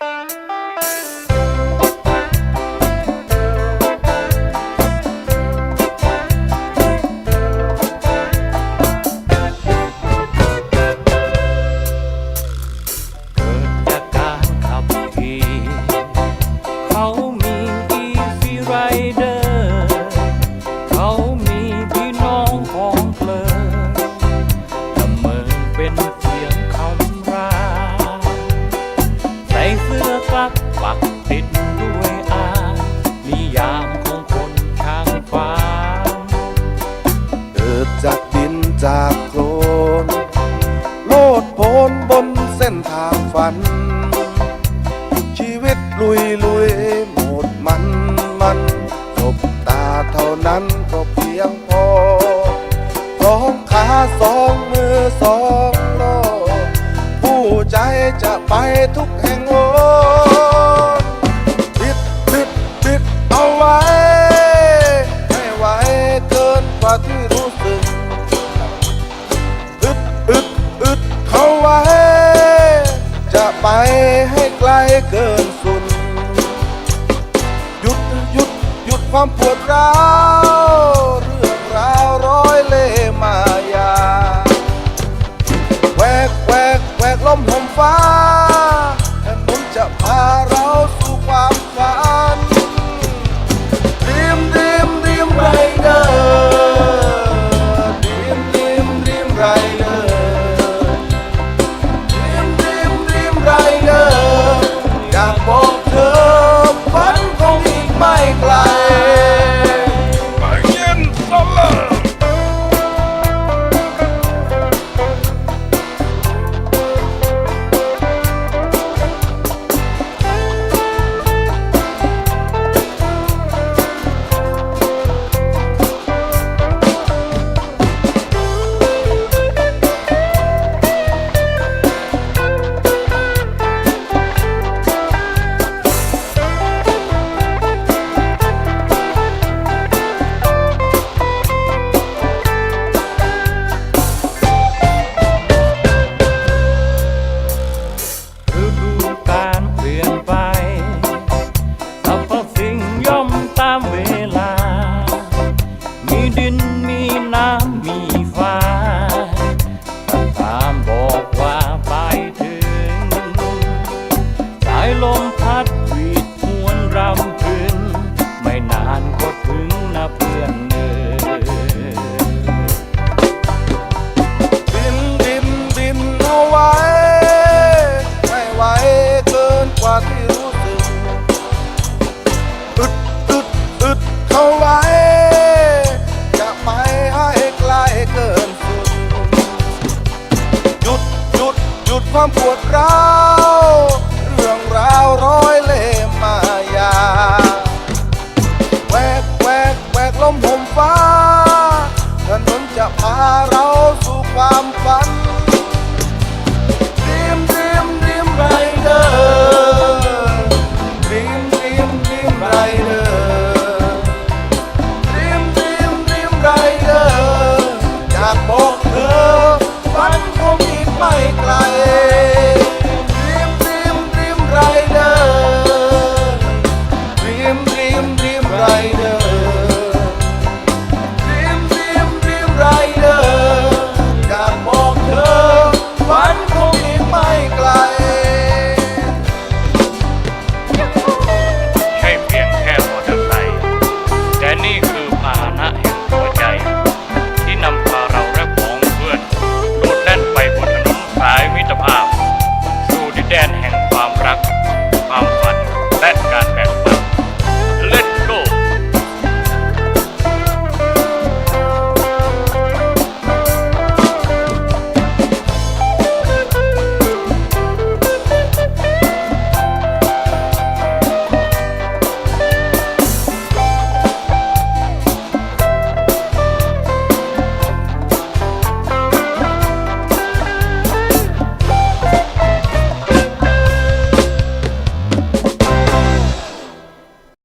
เักปักติดด้วยอานิยามของคนช่างฟ้า เกิดจากดินจากโคลนโลดโผนบนเส้นทางฝัน ชีวิตลุยลุยหมดมันมันจบตาเท่านั้นก็เพียงพอสองขาสองมือสองโลกผู้ใจจะไปทุกแห่งโล ที่รู้สึกอึดอึดอึดเข้าไว้ จะไปให้ไกลเกินสุด หยุดหยุดหยุดความปวดร้าวเรื่องราวร้อยเล่มายาแหวกแหวกแหวกลมหมฟ้าถนนจะพาเราสู่ความฝัน ความปวดร้าว